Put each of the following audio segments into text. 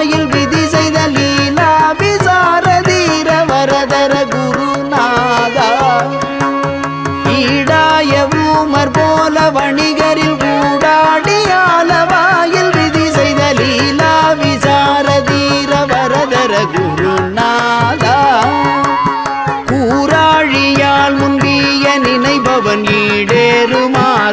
மாயில் விதி செய்த லீலா விசாரதீர வரதர குருநாதா. ஈடாய ஊமர் போல வணிகரில் கூடாடியாலவாயில் விதி செய்த லீலா விசாரதீர வரதர குருநாதா. கூறாழியால் முன்பிய நினைபவன் ஈடேறுமாறுபானு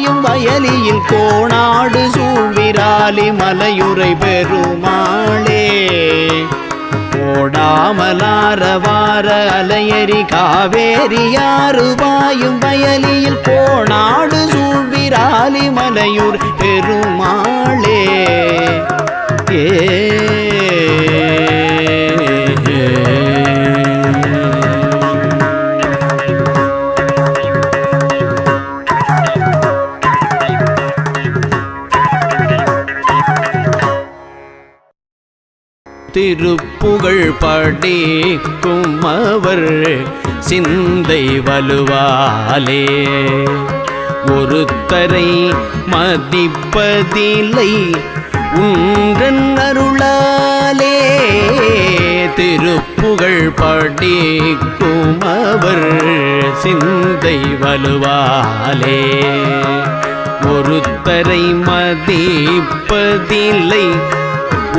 பாயும் வயலியில் கோணாடு சூழ்விராலி மலையுரை பெருமாளே. கோடாமலாரவார அலையரி காவேரி யாரு பாயும் வயலியில் கோணாடு சூழ்விராலி மலையூர் பெருமாளே. ஏ. திருப்புகழ் படிக்கும் அவர் சிந்தை வலுவாலே. ஒருத்தரை மதிப்பதில்லை உன்றன் அருளாலே. திருப்புகழ் படிக்கும் அவர் சிந்தை வலுவாலே. ஒருத்தரை மதிப்பதில்லை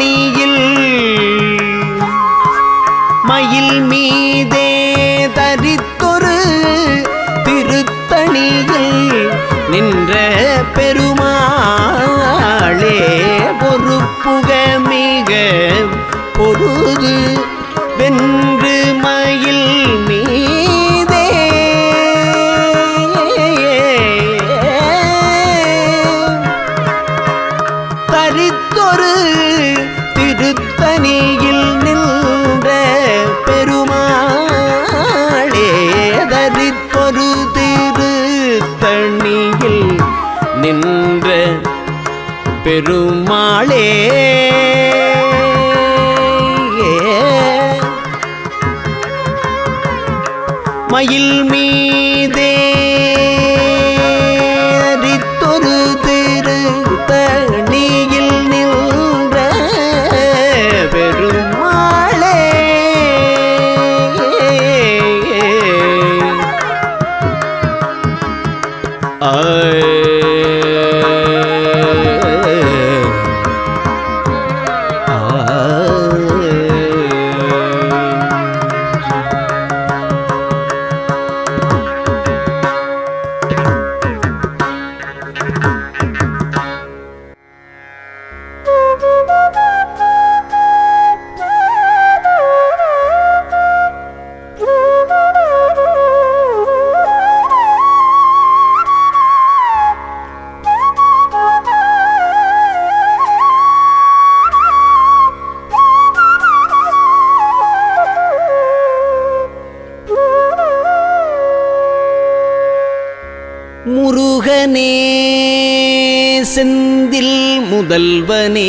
மணியில். மயில் மீதே தரித்தொரு திருத்தணியில் நின்ற பெருமாளே பொறுப்புக மிக பொருது முதல்வனே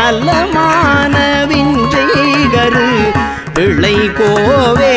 நல்ல மாணவின் விஞ்சைகரு பிள்ளை கோவே.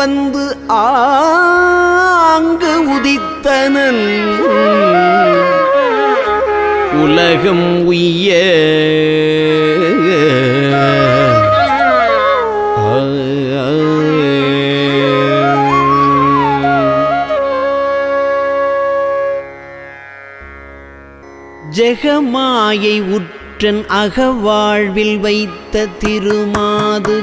வந்து ஆங்கு உதித்தனன். உலகம் உய்ய. ஜெகமாயை உற்றன் அகவாழ்வில் வைத்த திருமாது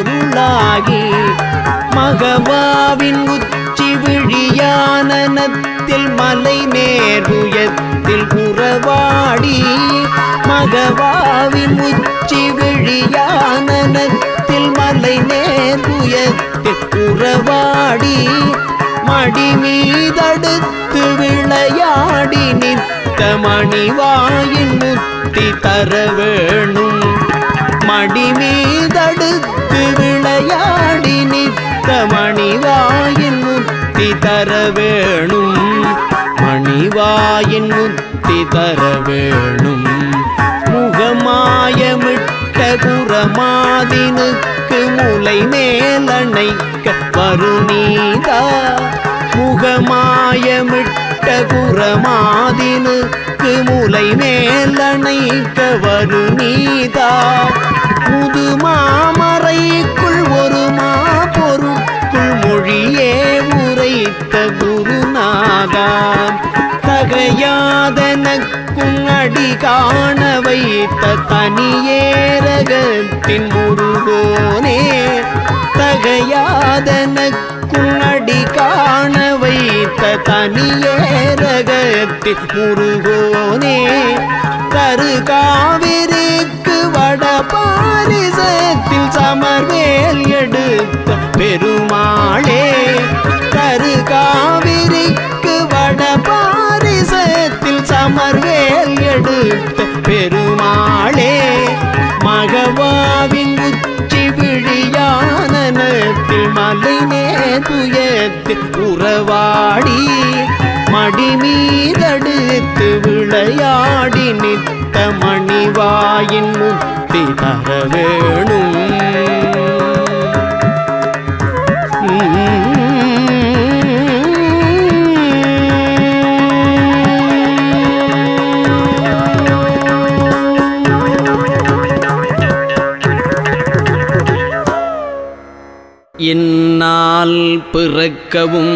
உள்ளாகி மகவாவின் உச்சி விழியானனத்தில் மலை நேருயத்தில் புறவாடி மகவாவின் உச்சி விழியானனத்தில் மலை நேருயத்தில் புறவாடி மடி மீதடுத்து விளையாடி நித்த மணிவாயின் முத்தி தர வேணும். மடி மீதடுத்து விளையாடி நித்த மணிவாயின் முத்தி தர வேணும். மணிவாயின் முத்தி தர வேணும். முகமாயமிட்ட குரமாதினுக்கு முலை மேலணைக்க வருநீதா. முகமாயமிட்ட குரமாதினுக்கு முலை மேலணைக்க வருநீதா. முதுமாமறைக்குள் ஒரு மாபொருள் பொருட்குள் மொழியே உரைத்த குருநாதாம் தகையாதனக்கும் அடி காண வைத்த தனியேரகத்தின் முருகோனே. தகையாதனக்கும் அடி காண வைத்த தனியேரகத்தின் முருகோனே. ஆறு காவிரிக்கு வட பாரிசத்தில் சமர்வேல் எடுத்த பெருமாளே. தரு காவிரிக்கு வட பாரிசத்தில் சமர்வேல் எடுத்த பெருமாளே. மகவாவின் உச்சி விழியானத்தில் மலை நேதுயத்தில் உறவாடி மடிமீ மீதடுத்து விளையாடி நித்த மணிவாயின் முத்தி தர வேணும். என்னால் பிறக்கவும்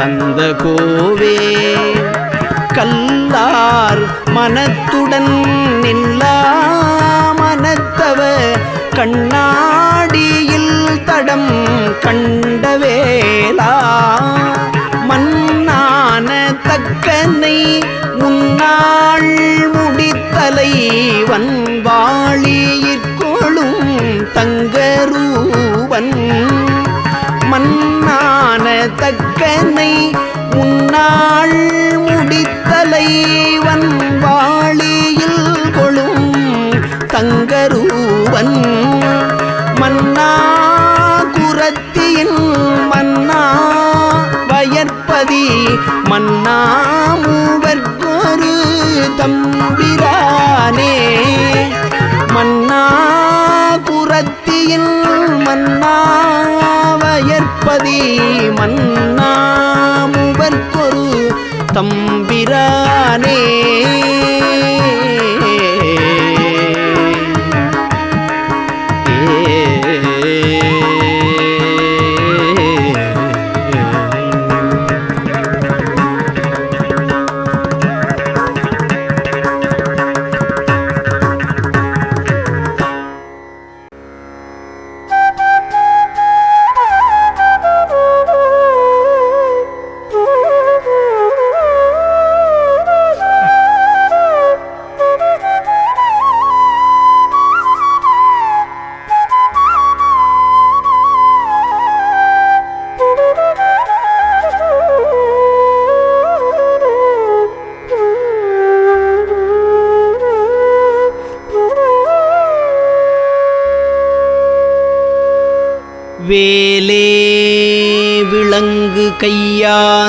தந்த கோவே கல்லார் மனத்துடன் நில்லா மனத்தவ கண்ணாடியில் தடம் கண்டவேலா மன்னான தக்கனை முன்னாள் முடித்தலை வன்வாளியிற்கொழும் தங்க மன்னா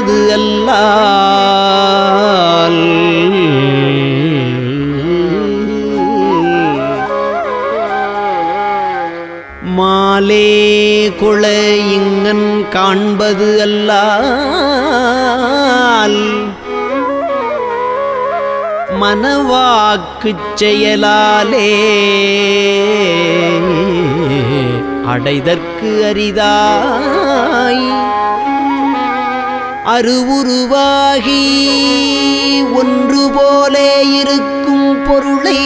காண்பது அல்லால். மாலே குள இங்கன் காண்பது அல்லால். மனவாக்குச் செயலாலே அடைதற்கு அரிதாய். அருவுருவாகி ஒன்று போலே இருக்கும் பொருளை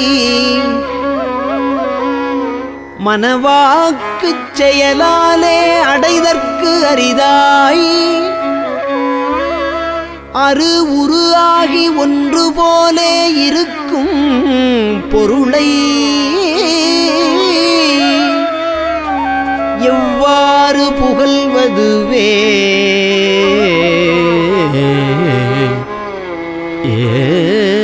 மனவாக்குச் செயலாலே அடைதற்கு அரிதாய். அரு உருவாகி ஒன்று போலே இருக்கும் பொருளை எவ்வாறு புகழ்வதுவே. ஏ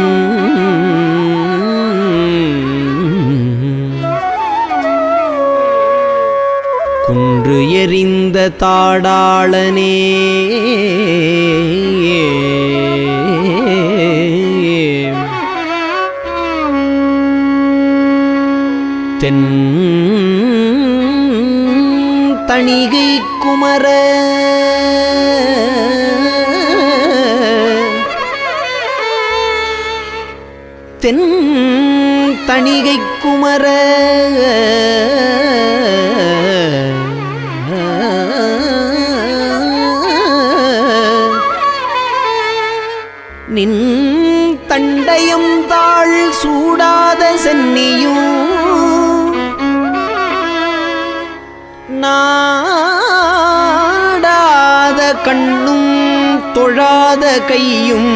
உயரிந்த தாடாளனே. தென் தணிகை குமர. தென் தணிகை குமர. நின் தண்டையும் தாழ் சூடாத சென்னியும் நாடாத கண்ணும் தொழாத கையும்.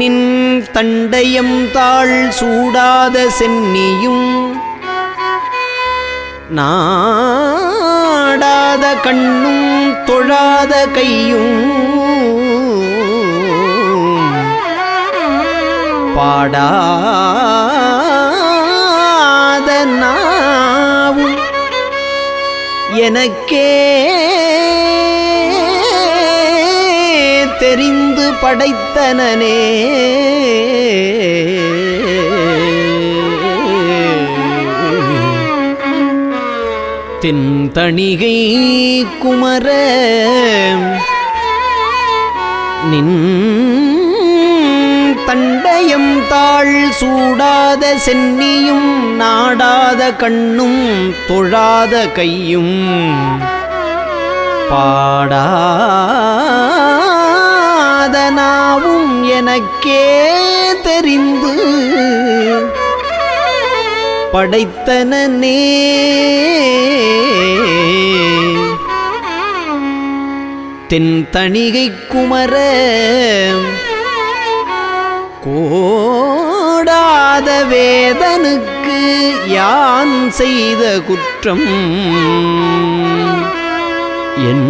நின் தண்டயம் தாழ் சூடாத சென்னியும். நாடாத கண்ணும் தொழாத கையும். பாடாத நாவும் எனக்கே தெரிந்து படைத்தனனே. தென்தணிகை குமர. நின் தண்டயம் தாழ் சூடாத சென்னியும் நாடாத கண்ணும் தொழாத கையும். பாடாதனாவும் எனக்கே தெரிந்து படைத்தனனே. தென் தணிகை குமர கோடாத வேதனுக்கு யான் செய்த குற்றம்? என்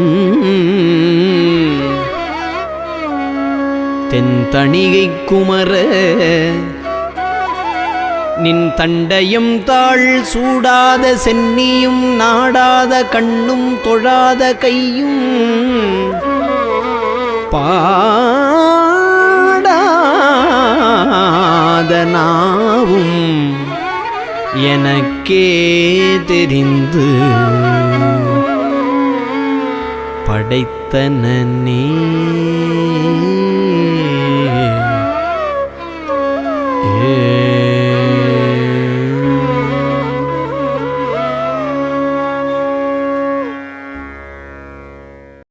தென் தணிகை குமர நின் தண்டையும் தாழ் சூடாத சென்னியும் நாடாத கண்ணும் தொழாத கையும் பாடாத நாவும் எனக்கே தெரிந்து படைத்தனே ஏ